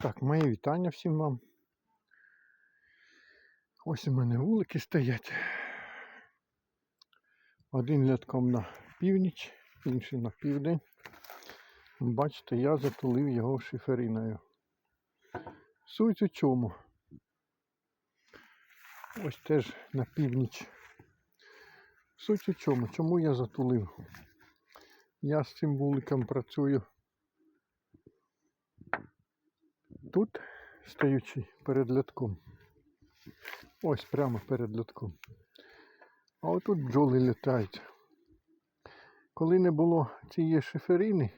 Так, мої вітання всім вам. Ось у мене вулики стоять. Один льотком на північ, інший на південь. Бачите, я затулив його шифериною. Суть у чому? Ось теж на північ. Суть у чому? Чому я затулив? Я з цим вуликом працюю тут, стоючи перед льотком. Ось прямо перед льотком. А отут бджоли літають. Коли не було цієї шиферини,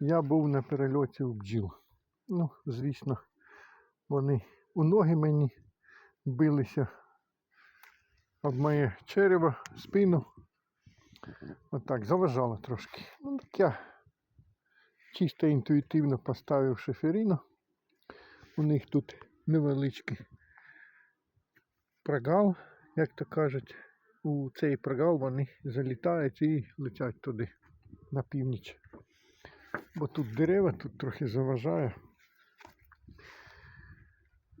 я був на перельоті у бджіл. Ну, звісно, вони у ноги мені билися об моє черево, спину. Отак, заважало трошки. Ну, так я чисто інтуїтивно поставив шиферину. У них тут невеличкий прогал, як то кажуть. У цей прогал вони залітають і летять туди, на північ. Бо тут дерева, тут трохи заважає.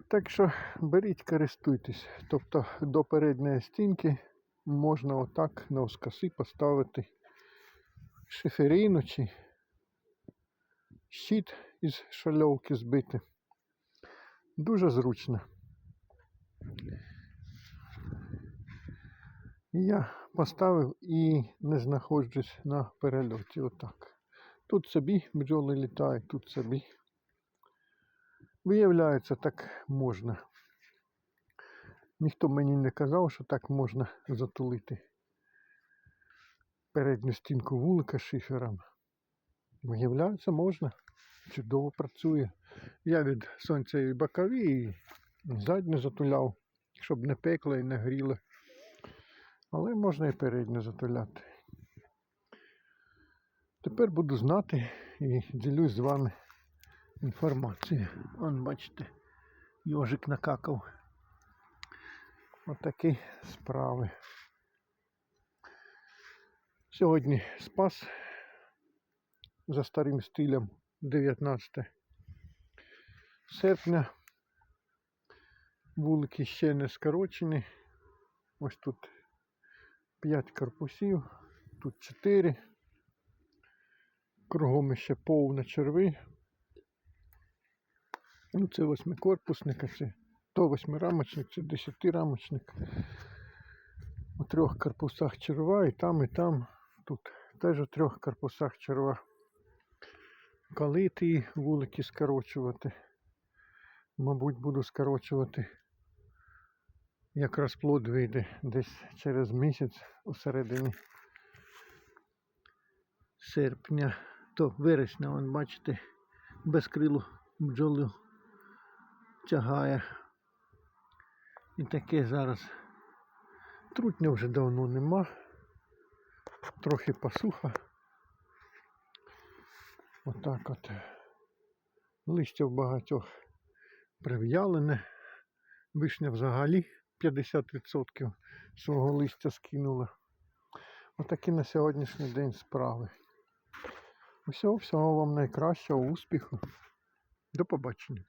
Так що беріть, користуйтесь. Тобто до передньої стінки можна отак навскоси поставити шиферину чи щит із шальовки збити. Дуже зручно. Я поставив і не знаходжусь на перельоті. Отак. Тут собі бджоли літають, тут собі. Виявляється, так можна. Ніхто мені не казав, що так можна затулити передню стінку вулика шифером. Виявляється, можна. Чудово працює. Я від сонця і бокові, і задню затуляв, щоб не пекло і не гріло. Але можна і передню затуляти. Тепер буду знати і ділюсь з вами інформацією. Вон, бачите, йожик накакав. Отакі справи. Сьогодні спас за старим стилем 19 серпня. Вулики ще не скорочені. Ось тут 5 корпусів, тут 4. Кругом ще повна черви. Ну, це восьмикорпусник, а це то восьмирамочник, це десятирамочник. У трьох корпусах черва і там, і там. Тут теж у трьох корпусах черва. Коли ті вулики скорочувати, мабуть, буду скорочувати. Як розплод вийде десь через місяць у середині серпня, то вересня, вон, бачите, без крилу бджолу тягає. І таке зараз трутня вже давно нема. Трохи посуха. Отак от. Листя в багатьох прив'ялене. Вишня взагалі 50% свого листя скинула. Отакі на сьогоднішній день справи. Усього, всього вам найкращого, успіху. До побачення.